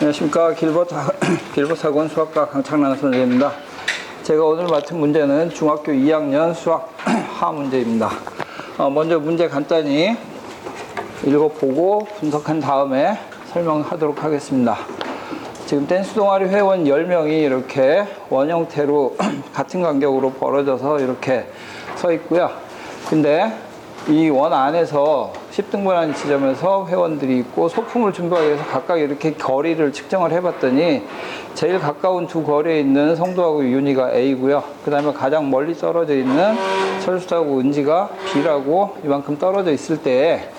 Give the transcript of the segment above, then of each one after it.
안녕하십니까 길버트, 길버트 학원 수학과 강창란 선생입니다. 제가 오늘 맡은 문제는 중학교 2학년 수학 하 문제입니다. 어, 먼저 문제 간단히 읽어보고 분석한 다음에 설명하도록 하겠습니다. 지금 댄스 동아리 회원 10명이 이렇게 원형태로 같은 간격으로 벌어져서 이렇게 서 있고요. 근데 이 원 안에서 10등분하는 지점에서 회원들이 있고 소품을 준비하기 위해서 각각 이렇게 거리를 측정을 해봤더니 제일 가까운 두 거리에 있는 성도하고 윤희가 A고요. 그 다음에 가장 멀리 떨어져 있는 철수하고 은지가 B라고 이만큼 떨어져 있을 때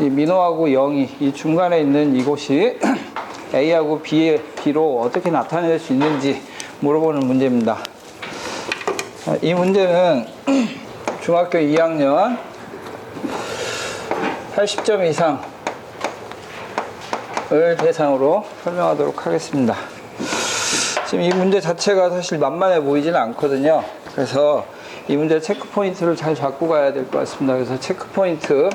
이 민호하고 영이 이 중간에 있는 이곳이 A하고 B, B로 어떻게 나타낼 수 있는지 물어보는 문제입니다. 아, 이 문제는 중학교 2학년 80점 이상을 대상으로 설명하도록 하겠습니다. 지금 이 문제 자체가 사실 만만해 보이지는 않거든요. 그래서 이 문제 체크 포인트를 잘 잡고 가야 될 것 같습니다. 그래서 체크 포인트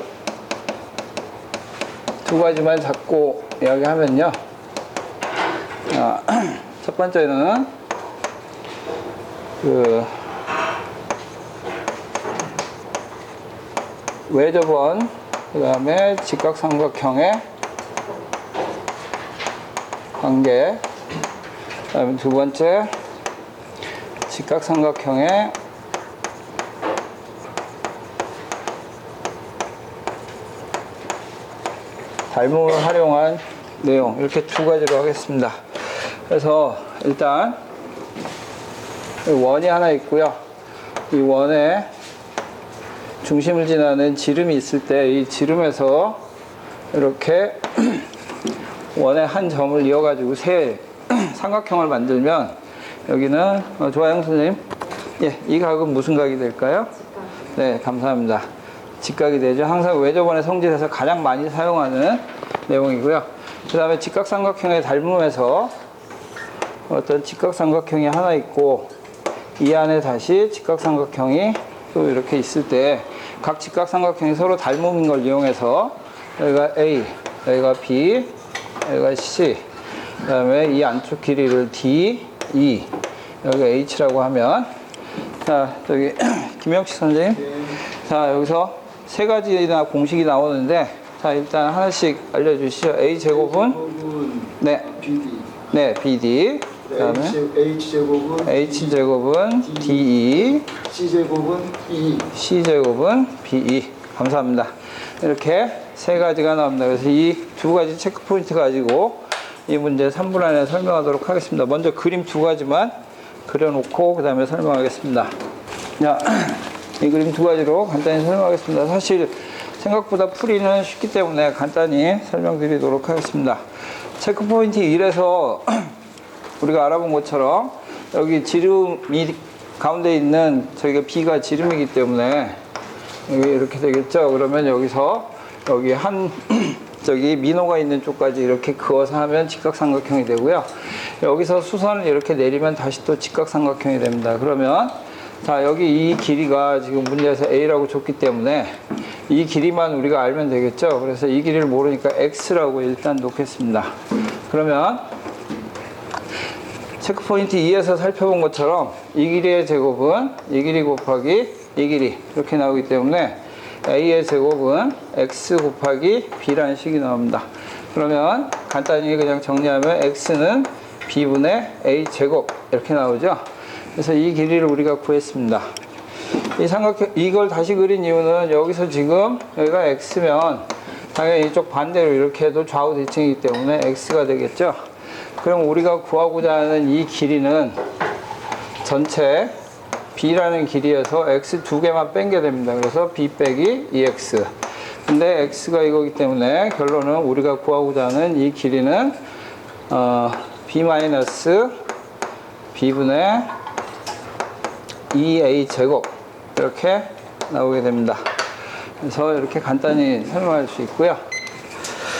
두 가지만 잡고 이야기하면요. 아, 첫 번째는 그 외접원 그 다음에 직각삼각형의 관계 그 다음에 두 번째 직각삼각형의 닮음을 활용한 내용 이렇게 두 가지로 하겠습니다. 그래서 일단 원이 하나 있고요. 이 원에 중심을 지나는 지름이 있을 때 이 지름에서 이렇게 원의 한 점을 이어가지고 세 삼각형을 만들면 여기는 어, 조아영 선생님 예, 이 각은 무슨 각이 될까요? 네, 감사합니다. 직각이 되죠. 항상 외접원의 성질에서 가장 많이 사용하는 내용이고요. 그 다음에 직각삼각형의 닮음에서 어떤 직각삼각형이 하나 있고 이 안에 다시 직각삼각형이 또 이렇게 있을 때 각 직각삼각형이 서로 닮음인 걸 이용해서 여기가 A, 여기가 B, 여기가 C 그 다음에 이 안쪽 길이를 D, E 여기가 H라고 하면 자 저기 김영식 선생님. 자 여기서 세 가지나 공식이 나오는데 자 일단 하나씩 알려주시죠. A 제곱은? 제곱은 네, BD 네 BD 그 다음에 H 제곱은 H 제곱은 DE C 제곱은 E C 제곱은 BE 감사합니다. 이렇게 세 가지가 나옵니다. 그래서 이 두 가지 체크 포인트 가지고 이 문제 3분 안에 설명하도록 하겠습니다. 먼저 그림 두 가지만 그려놓고 그 다음에 설명하겠습니다. 자, 이 그림 두 가지로 간단히 설명하겠습니다. 사실 생각보다 풀이는 쉽기 때문에 간단히 설명드리도록 하겠습니다. 체크 포인트 1에서 우리가 알아본 것처럼 여기 지름이 가운데 있는 저기가 B가 지름이기 때문에 여기 이렇게 되겠죠. 그러면 여기서 여기 한 저기 민호가 있는 쪽까지 이렇게 그어서 하면 직각삼각형이 되고요. 여기서 수선을 이렇게 내리면 다시 또 직각삼각형이 됩니다. 그러면 자 여기 이 길이가 지금 문제에서 A라고 줬기 때문에 이 길이만 우리가 알면 되겠죠. 그래서 이 길이를 모르니까 X라고 일단 놓겠습니다. 그러면 체크포인트 2에서 살펴본 것처럼 이 길이의 제곱은 이 길이 곱하기 이 길이 이렇게 나오기 때문에 a의 제곱은 x 곱하기 b라는 식이 나옵니다. 그러면 간단히 그냥 정리하면 x는 b분의 a 제곱 이렇게 나오죠. 그래서 이 길이를 우리가 구했습니다. 이 삼각형 이걸 다시 그린 이유는 여기서 지금 여기가 x면 당연히 이쪽 반대로 이렇게 해도 좌우 대칭이기 때문에 x가 되겠죠. 그럼 우리가 구하고자 하는 이 길이는 전체 b라는 길이에서 x 두 개만 뺀 게 됩니다. 그래서 b 빼기 2x. 근데 x가 이거기 때문에 결론은 우리가 구하고자 하는 이 길이는 어, b 마이너스 b분의 2a 제곱 이렇게 나오게 됩니다. 그래서 이렇게 간단히 설명할 수 있고요.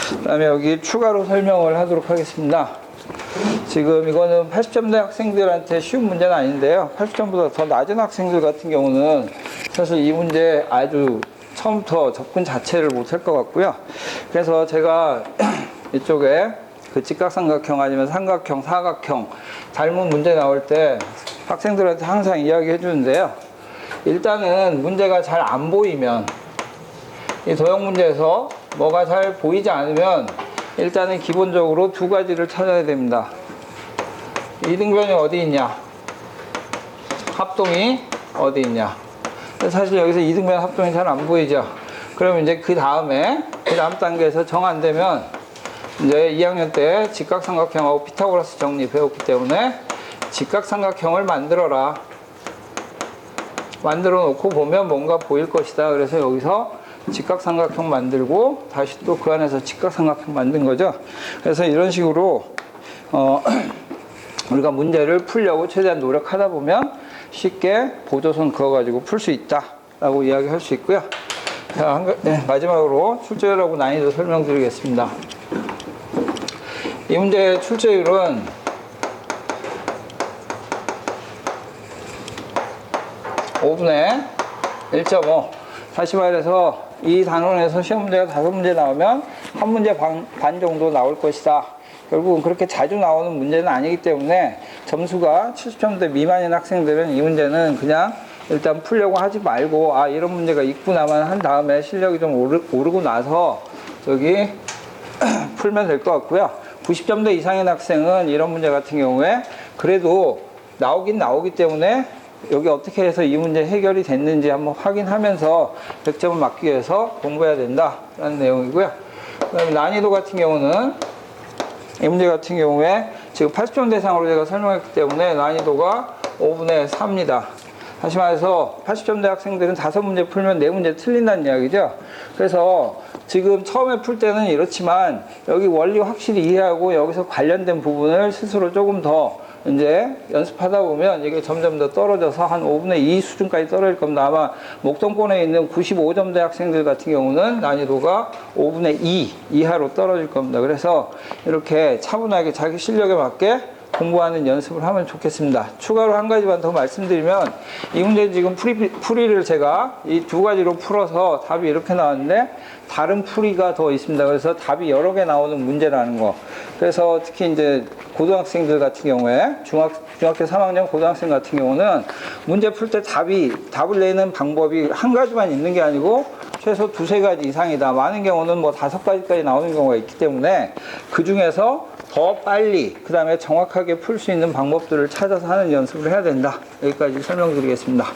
그 다음에 여기 추가로 설명을 하도록 하겠습니다. 지금 이거는 80점대 학생들한테 쉬운 문제는 아닌데요. 80점보다 더 낮은 학생들 같은 경우는 사실 이 문제 아주 처음부터 접근 자체를 못 할 것 같고요. 그래서 제가 이쪽에 그 직각삼각형 아니면 삼각형, 사각형 닮은 문제 나올 때 학생들한테 항상 이야기해 주는데요. 일단은 문제가 잘 안 보이면 이 도형 문제에서 뭐가 잘 보이지 않으면 일단은 기본적으로 두 가지를 찾아야 됩니다. 이등변이 어디 있냐? 합동이 어디 있냐? 사실 여기서 이등변 합동이 잘 안 보이죠? 그러면 이제 그 다음에 그 다음 단계에서 정 안 되면 이제 2학년 때 직각삼각형하고 피타고라스 정리 배웠기 때문에 직각삼각형을 만들어라. 만들어 놓고 보면 뭔가 보일 것이다. 그래서 여기서 직각삼각형 만들고 다시 또 그 안에서 직각삼각형 만든 거죠. 그래서 이런 식으로 어, 우리가 문제를 풀려고 최대한 노력하다 보면 쉽게 보조선 그어가지고 풀 수 있다라고 이야기할 수 있고요. 자, 한, 가- 네, 마지막으로 출제율하고 난이도 설명드리겠습니다. 이 문제의 출제율은 5분의 1.5. 다시 말해서 이 단원에서 시험 문제가 다섯 문제 나오면 한 문제 반, 반 정도 나올 것이다. 결국은 그렇게 자주 나오는 문제는 아니기 때문에 점수가 70점대 미만인 학생들은 이 문제는 그냥 일단 풀려고 하지 말고 아 이런 문제가 있구나만 한 다음에 실력이 좀 오르, 오르고 나서 저기 풀면 될 것 같고요. 90점대 이상인 학생은 이런 문제 같은 경우에 그래도 나오긴 나오기 때문에 여기 어떻게 해서 이 문제 해결이 됐는지 한번 확인하면서 100점을 맞기 위해서 공부해야 된다라는 내용이고요. 그다음에 난이도 같은 경우는 이 문제 같은 경우에 지금 80점 대상으로 제가 설명했기 때문에 난이도가 5분의 4입니다. 다시 말해서 80점대 학생들은 다섯 문제 풀면 네 문제 틀린다는 이야기죠. 그래서 지금 처음에 풀 때는 이렇지만 여기 원리 확실히 이해하고 여기서 관련된 부분을 스스로 조금 더 이제 연습하다 보면 이게 점점 더 떨어져서 한 5분의 2 수준까지 떨어질 겁니다. 아마 목동권에 있는 95점대 학생들 같은 경우는 난이도가 5분의 2 이하로 떨어질 겁니다. 그래서 이렇게 차분하게 자기 실력에 맞게 공부하는 연습을 하면 좋겠습니다. 추가로 한 가지만 더 말씀드리면 이 문제 지금 풀이, 풀이를 제가 이 두 가지로 풀어서 답이 이렇게 나왔는데 다른 풀이가 더 있습니다. 그래서 답이 여러 개 나오는 문제라는 거. 그래서 특히 이제 고등학생들 같은 경우에 중학, 중학교 3학년 고등학생 같은 경우는 문제 풀 때 답이 답을 내는 방법이 한 가지만 있는 게 아니고 최소 두세 가지 이상이다. 많은 경우는 뭐 다섯 가지까지 나오는 경우가 있기 때문에 그 중에서 더 빨리 그 다음에 정확하게 풀 수 있는 방법들을 찾아서 하는 연습을 해야 된다. 여기까지 설명드리겠습니다.